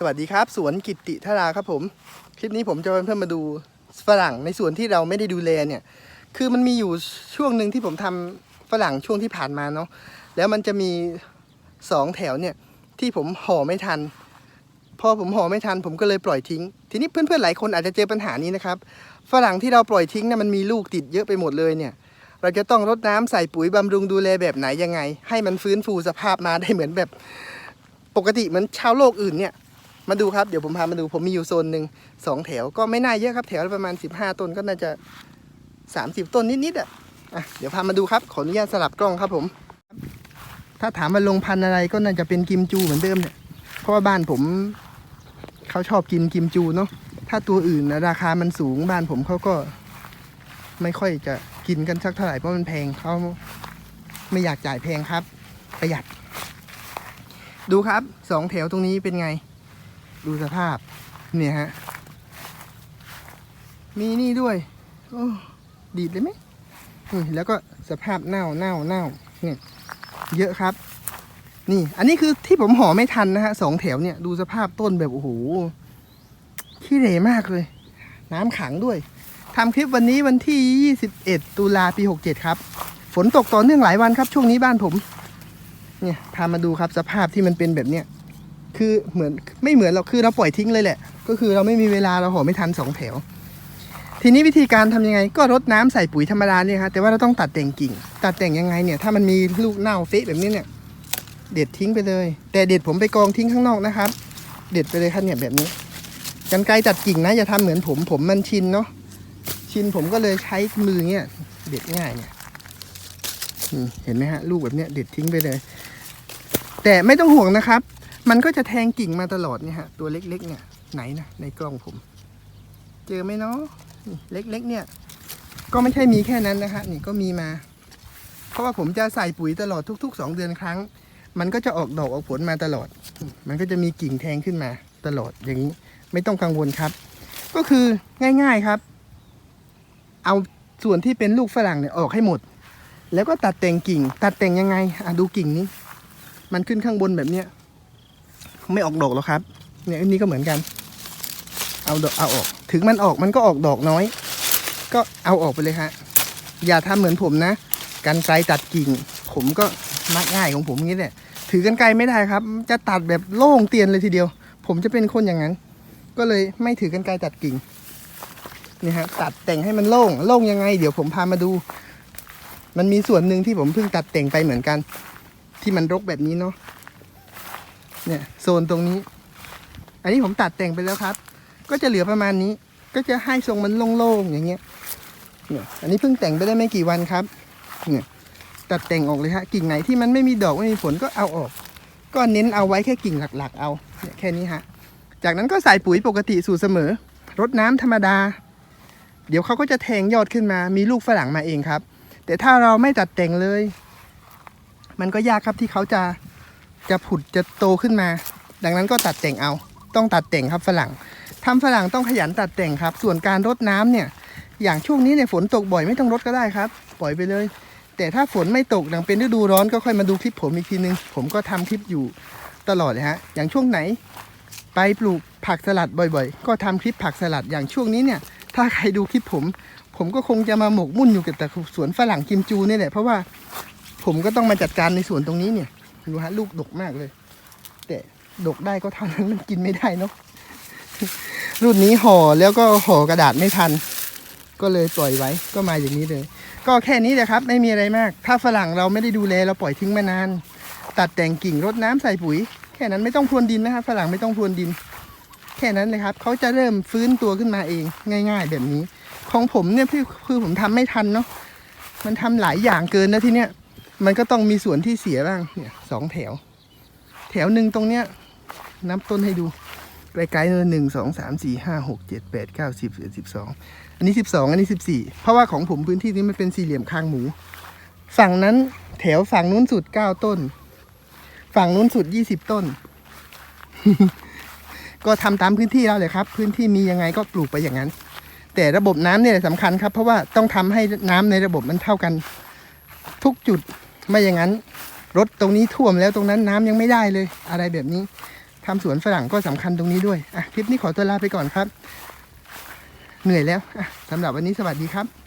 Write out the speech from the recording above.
สวัสดีครับ สวนกิติธาราครับผม คลิปนี้ผมจะเพิ่มมาดูฝรั่งในส่วนที่เราไม่ได้ดูแลเนี่ย คือมันมีอยู่ช่วงหนึ่งที่ผมทำฝรั่งช่วงที่ผ่านมาเนาะแล้วมันจะมีสองแถวเนี่ยที่ผมห่อไม่ทัน พอผมห่อไม่ทัน ผมก็เลยปล่อยทิ้ง ทีนี้เพื่อนๆหลายคนอาจจะเจอปัญหานี้นะครับฝรั่งที่เราปล่อยทิ้งเนี่ยมันมีลูกติดเยอะไปหมดเลยเนี่ย เราจะต้องรดน้ำใส่ปุ๋ยบำรุงดูแลแบบไหนยังไง ให้มันฟื้นฟูสภาพมาได้เหมือนแบบปกติเหมือนชาวโลกอื่นเนี่ย มาดูครับเดี๋ยวผมพามาดูผมมีอยู่โซนหนึ่งสองแถวก็ไม่น่าเยอะครับแถวประมาณ 15 ต้นก็น่าจะ 30 ต้นนิดๆอะอะเดี๋ยวพามาดูครับขออนุญาตสลับกล้องครับผม ถ้าถามมาลงพันธุ์อะไรก็น่าจะเป็นกิมจูเหมือนเดิมเนี่ยเพราะว่าบ้านผมเขาชอบกินกิมจูเนาะถ้าตัวอื่นนะราคามันสูงบ้านผมเขาก็ ไม่ค่อยจะกินกันสักเท่าไหร่เพราะมันแพงเขาไม่อยากจ่ายแพงครับ ประหยัด ดูครับสองแถวตรงนี้เป็นไง ดูสภาพ เนี่ยฮะ มีนี่ด้วย โอ้ดีดเลยไหมแล้วก็สภาพเน่าเน่าเน่าเนี่ยเยอะครับ นี่ อันนี้คือที่ผมห่อไม่ทันนะฮะสองแถวเนี่ยดูสภาพต้นแบบโอ้โหขี้เหร่มากเลย น้ำขังด้วยทำคลิปวันนี้วันที่ 21 ตุลาปี 67 ครับ ฝนตกต่อเนื่องหลายวันครับ ช่วงนี้บ้านผม เนี่ย พามาดูครับสภาพที่มันเป็นแบบเนี้ย คือเหมือนไม่เหมือนเราคือเราปล่อยทิ้งเลยแหละ ก็คือเราไม่มีเวลาเราห่อไม่ทันสองแถว ทีนี้วิธีการทำยังไง ก็รดน้ำใส่ปุ๋ยธรรมดาเนี่ยครับแต่ว่าเราต้องตัดแต่งกิ่ง ตัดแต่งยังไงเนี่ยถ้ามันมีลูกเน่าเฟะแบบนี้เนี่ย เด็ดทิ้งไปเลย แต่เด็ดผมไปกองทิ้งข้างนอกนะครับ เด็ดไปเลยครับเนี่ยแบบนี้กันไกรตัดกิ่งนะอย่าทำเหมือนผมผมมันชินเนาะชินผมก็เลยใช้มือเนี่ยเด็ดง่ายเนี่ยเห็นไหมฮะลูกแบบเนี้ยเด็ดทิ้งไปเลย แต่ไม่ต้องห่วงนะครับ มันก็จะแทงกิ่งมาตลอดเนี่ยฮะตัวเล็กๆเนี่ยไหนนะในกล้องผม เจอไหมเนาะเล็กๆเนี่ย ก็ไม่ใช่มีแค่นั้นนะฮะนี่ก็มีมา เพราะว่าผมจะใส่ปุ๋ยตลอดทุก ๆ 2 เดือนครั้ง มันก็จะออกดอกออกผลมาตลอด มันก็จะมีกิ่งแทงขึ้นมาตลอดอย่างนี้ไม่ต้องกังวลครับ ก็คือง่าย ๆครับ เอาส่วนที่เป็นลูกฝรั่งเนี่ยออกให้หมด แล้วก็ตัดแต่งกิ่ง ตัดแต่งยังไงอะดูกิ่งนี้ มันขึ้นข้างบนแบบเนี้ย ไม่ออกดอกแล้วครับ เนี่ยอันนี้ก็เหมือนกัน เอาดอกเอาออก ถึงมันออกมันก็ออกดอกน้อย ก็เอาออกไปเลยฮะอย่าทำเหมือนผมนะกันไกลตัดกิ่ง ผมก็มักง่ายของผมงนี้แหละถือกันไกลไม่ได้ครับ จะตัดแบบโล่งเตียนเลยทีเดียว ผมจะเป็นคนอย่างนั้น ก็เลยไม่ถือกันไกลตัดกิ่งนี่ฮะตัดแต่งให้มันโล่งโล่งยังไง เดี๋ยวผมพามาดู มันมีส่วนหนึ่งที่ผมเพิ่งตัดแต่งไปเหมือนกัน ที่มันรกแบบนี้เนาะ เนี่ยโซนตรงนี้ อันนี้ผมตัดแต่งไปแล้วครับ ก็จะเหลือประมาณนี้ ก็จะให้ทรงมันโล่งๆอย่างเงี้ยเนี่ยอันนี้เพิ่งแต่งไปได้ไม่กี่วันครับเนี่ยตัดแต่งออกเลยฮะกิ่งไหนที่มันไม่มีดอกไม่มีผลก็เอาออก ก็เน้นเอาไว้แค่กิ่งหลักๆ เอาเนี่ยแค่นี้ฮะจากนั้นก็ใส่ปุ๋ยปกติสูตรเสมอรดน้ำธรรมดา เดี๋ยวเขาก็จะแทงยอดขึ้นมา มีลูกฝรั่งมาเองครับ แต่ถ้าเราไม่ตัดแต่งเลย มันก็ยากครับที่เขาจะ จะผุดจะโตขึ้นมา ดังนั้นก็ตัดแต่งเอา ต้องตัดแต่งครับฝรั่งทำฝรั่งต้องขยันตัดแต่งครับ ส่วนการรดน้ำเนี่ย อย่างช่วงนี้เนี่ยฝนตกบ่อยไม่ต้องรดก็ได้ครับ ปล่อยไปเลย แต่ถ้าฝนไม่ตกดังเป็นฤดูร้อนก็ค่อยมาดูคลิปผมอีกทีนึง ผมก็ทำคลิปอยู่ตลอดเลยฮะ อย่างช่วงไหน ไปปลูกผักสลัดบ่อยๆ ก็ทำคลิปผักสลัดอย่างช่วงนี้เนี่ย ถ้าใครดูคลิปผม ผมก็คงจะมาหมกมุ่นอยู่กับแต่สวนฝรั่งกิมจูนี่แหละเพราะว่าผมก็ต้องมาจัดการในสวนตรงนี้เนี่ย ดูฮะลูกดกมากเลย แต่ดกได้ก็เท่านั้นมันกินไม่ได้เนาะรุ่นนี้ห่อแล้วก็ห่อกระดาษไม่ทัน ก็เลยปล่อยไว้ก็มาอย่างนี้เลย ก็แค่นี้เลยครับ ไม่มีอะไรมาก ถ้าฝรั่งเราไม่ได้ดูแลเราปล่อยทิ้งมานาน ตัดแต่งกิ่งรดน้ำใส่ปุ๋ย แค่นั้นไม่ต้องพรวนดินนะครับฝรั่งไม่ต้องพรวนดิน แค่นั้นเลยครับเขาจะเริ่มฟื้นตัวขึ้นมาเอง ง่าย ๆ แบบนี้ ของผมเนี่ยคือคือผมทำไม่ทันเนาะมันทำหลายอย่างเกินแล้วที่เนี้ย มันก็ต้องมีส่วนที่เสียบ้างเนี่ยสองแถว แถวหนึ่งตรงเนี้ยนับต้นให้ดูไกลๆเลยหนึ่งสองสามสี่ห้าหกเจ็ดแปดเก้าสิบสิบเอ็ดสิบสองอันนี้สิบสองอันนี้สิบสี่เพราะว่าของผมพื้นที่นี้มันเป็นสี่เหลี่ยมคางหมู ฝั่งนั้นแถวฝั่งนู้นสุดเก้าต้น ฝั่งนู้นสุดยี่สิบต้น ก็ทำตามพื้นที่เราเลยครับ พื้นที่มียังไงก็ปลูกไปอย่างนั้น แต่ระบบน้ำเนี่ยสำคัญครับ เพราะว่าต้องทำให้น้ำในระบบมันเท่ากัน ทุกจุด ไม่อย่างนั้นรถตรงนี้ท่วมแล้วตรงนั้นน้ำยังไม่ได้เลย อะไรแบบนี้ททำสวนฝรั่งก็สำคัญตรงนี้ด้วยอะคลิปนี้ขอตัวลาไปก่อนครับ เหนื่อยแล้วอะสำหรับวันนี้สวัสดีครับ